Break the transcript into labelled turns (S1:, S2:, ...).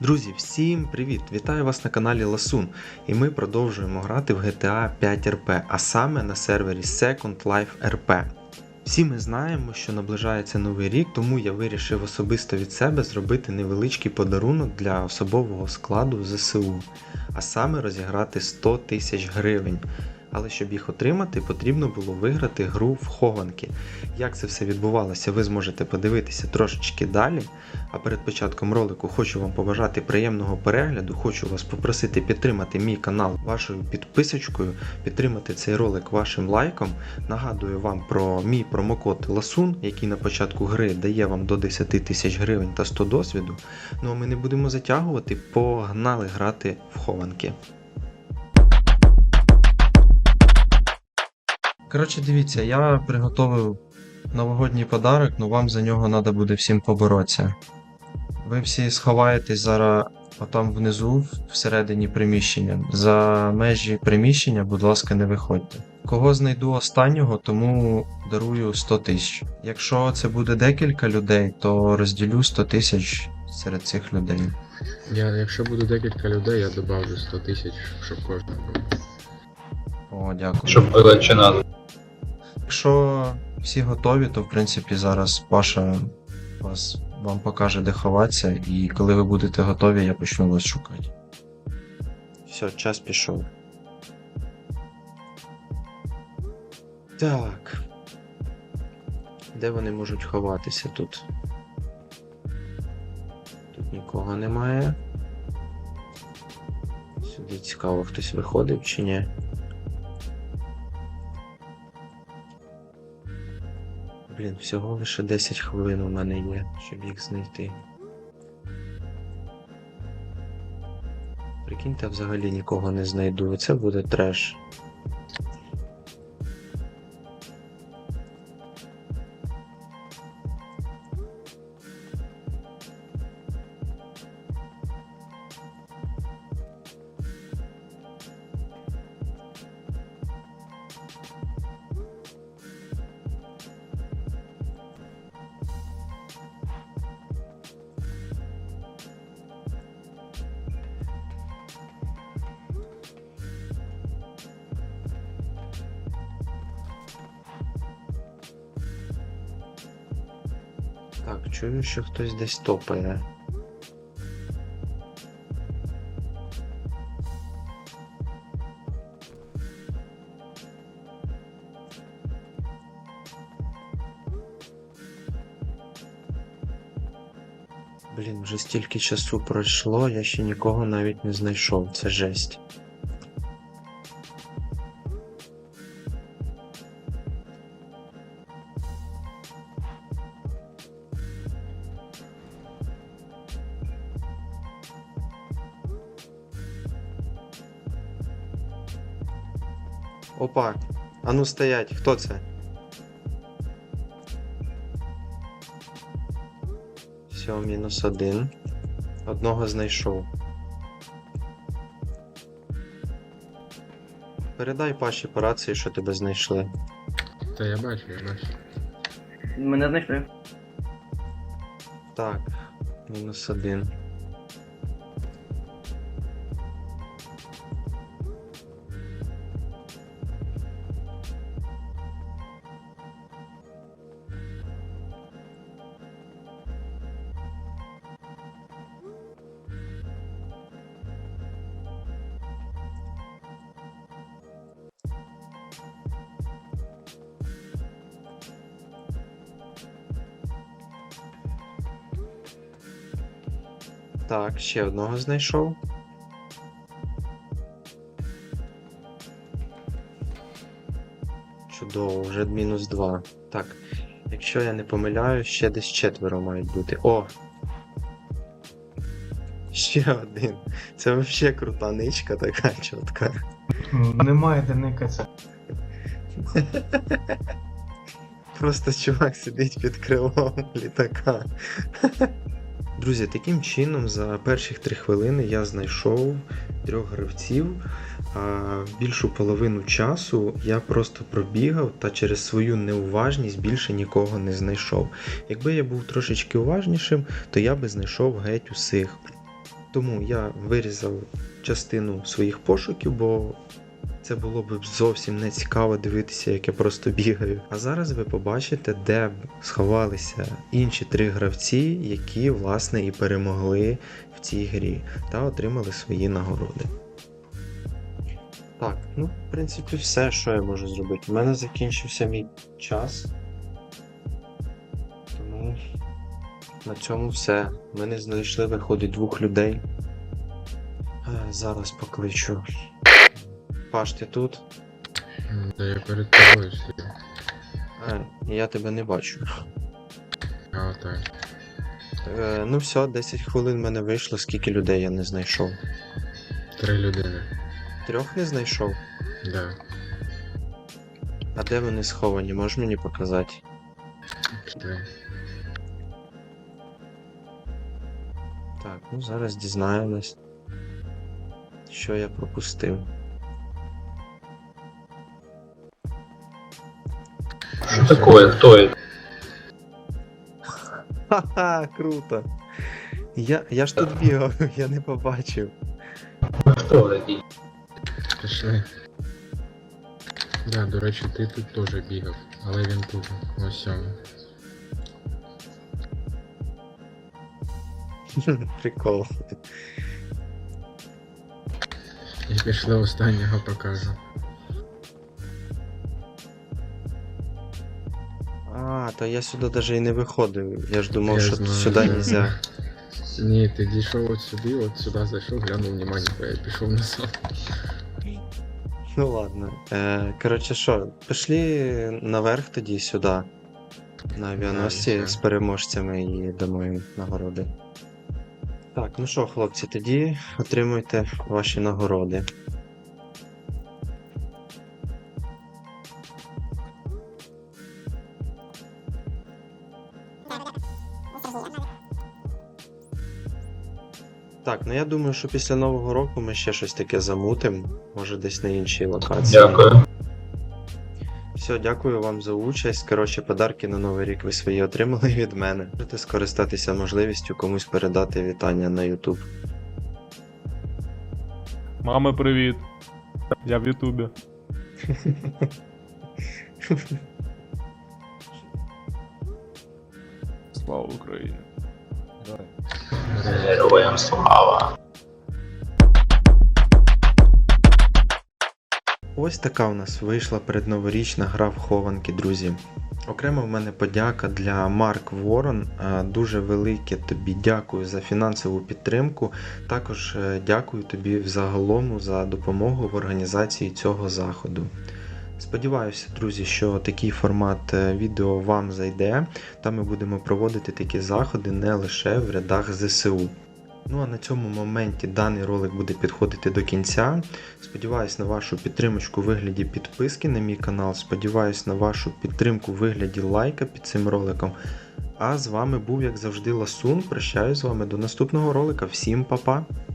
S1: Друзі, всім привіт! Вітаю вас на каналі Ласун. І ми продовжуємо грати в GTA 5 RP, а саме на сервері Second Life RP. Всі ми знаємо, що наближається новий рік, тому я вирішив особисто від себе зробити невеличкий подарунок для особового складу ЗСУ, а саме розіграти 100 тисяч гривень. Але щоб їх отримати, потрібно було виграти гру в хованки. Як це все відбувалося, ви зможете подивитися трошечки далі. А перед початком ролику хочу вам побажати приємного перегляду. Хочу вас попросити підтримати мій канал вашою підписочкою, підтримати цей ролик вашим лайком. Нагадую вам про мій промокод Ласун, який на початку гри дає вам до 10 тисяч гривень та 100 досвіду. Ну а ми не будемо затягувати, погнали грати в хованки. Коротше, дивіться, я приготовив новогодній подарок, але вам за нього треба буде всім поборотися. Ви всі сховаєтесь зараз отам внизу, всередині приміщення. За межі приміщення, будь ласка, не виходьте. Кого знайду останнього, тому дарую 100 тисяч. Якщо це буде декілька людей, то розділю 100 тисяч серед цих людей.
S2: Я, якщо буде декілька людей, я добавлю 100 тисяч, щоб кожен був.
S1: О, дякую.
S3: Щоб було чи надо.
S1: Якщо всі готові, то в принципі зараз Паша вас вам покаже, де ховатися, і коли ви будете готові, я почну вас шукати. Все, час пішов. Так. Де вони можуть ховатися тут? Тут нікого немає. Сюди цікаво, хтось виходив чи ні. Блін, всього лише 10 хвилин у мене є, щоб їх знайти. Прикиньте, взагалі нікого не знайду, і це буде треш. Так, чую, що хтось десь топає. Блін, вже стільки часу пройшло, я ще нікого навіть не знайшов. Це жесть. Опа, а ну стоять, хто це? Все, мінус один. Одного знайшов. Передай Паші по рації, що тебе знайшли.
S2: Та я бачу, я бачу.
S4: Мене знайшли.
S1: Так, мінус один. Так, ще одного знайшов. Чудово, вже мінус два. Так, якщо я не помиляю, ще десь четверо мають бути. О! Ще один. Це взагалі крута ничка така чітка.
S5: Немає де никатися.
S1: Просто чувак сидить під крилом літака. Друзі, таким чином за перші три хвилини я знайшов трьох гравців. Більшу половину часу я просто пробігав та через свою неуважність більше нікого не знайшов. Якби я був трошечки уважнішим, то я би знайшов геть усіх. Тому я вирізав частину своїх пошуків, бо це було б зовсім не цікаво дивитися, як я просто бігаю. А зараз ви побачите, де б сховалися інші три гравці, які власне і перемогли в цій грі та отримали свої нагороди. Так, ну, в принципі, все, що я можу зробити. У мене закінчився мій час. Тому на цьому все. Ми не знайшли, виходить, двох людей. Е, Зараз покличу. Паш, ти тут?
S2: Та я перед тобою стою.
S1: А, я тебе не бачу.
S2: А отак.
S1: Е, ну все, 10 хвилин в мене вийшло, скільки людей я не знайшов.
S2: Три людини.
S1: Трьох не знайшов.
S2: Да.
S1: А де вони сховані? Можеш мені показати?
S2: Три.
S1: Так, ну зараз дізнаємось, що я пропустив.
S2: Що
S3: Такое, кто это?
S1: Ха-ха, круто. Я, я ж тут бігав, я не побачив.
S3: Кто такие?
S2: Пішли. Да, до речі, ти тут теж бігав, але він тут. Ось он.
S1: Прикол.
S2: І пішли останнього покажу.
S1: А, то я сюди навіть і не виходив. Я ж думав,
S2: Я
S1: що
S2: знаю.
S1: сюди нельзя.
S2: Ні, ти дійшов от сюди, от сюди зайшов, глянув внимание, я пішов назад.
S1: Ну ладно. Е, коротше, що, пішли наверх тоді сюди. На авіаносці з переможцями і дамо їм нагороди. Так, ну що, хлопці, тоді отримуйте ваші нагороди. Так, ну я думаю, що після Нового року ми ще щось таке замутимо. Може десь на іншій локації.
S3: Дякую.
S1: Все, дякую вам за участь. Коротше, подарки на Новий рік ви свої отримали від мене. Можете скористатися можливістю комусь передати вітання на YouTube.
S6: Мами, привіт. Я в Ютубі. Слава Україні.
S3: Героям слава.
S1: Ось така у нас вийшла передноворічна гра в хованки, друзі. Окремо в мене подяка для Марк Ворон. Е, Дуже велике тобі дякую за фінансову підтримку. Також е, дякую тобі взагалом за допомогу в організації цього заходу. Сподіваюся, друзі, що такий формат е, відео вам зайде, та ми будемо проводити такі заходи не лише в рядах ЗСУ. Ну а на цьому моменті даний ролик буде підходити до кінця. Сподіваюсь на вашу підтримочку у вигляді підписки на мій канал. Сподіваюсь на вашу підтримку у вигляді лайка під цим роликом. А з вами був, як завжди, Ласун. Прощаюсь з вами до наступного ролика. Всім па-па!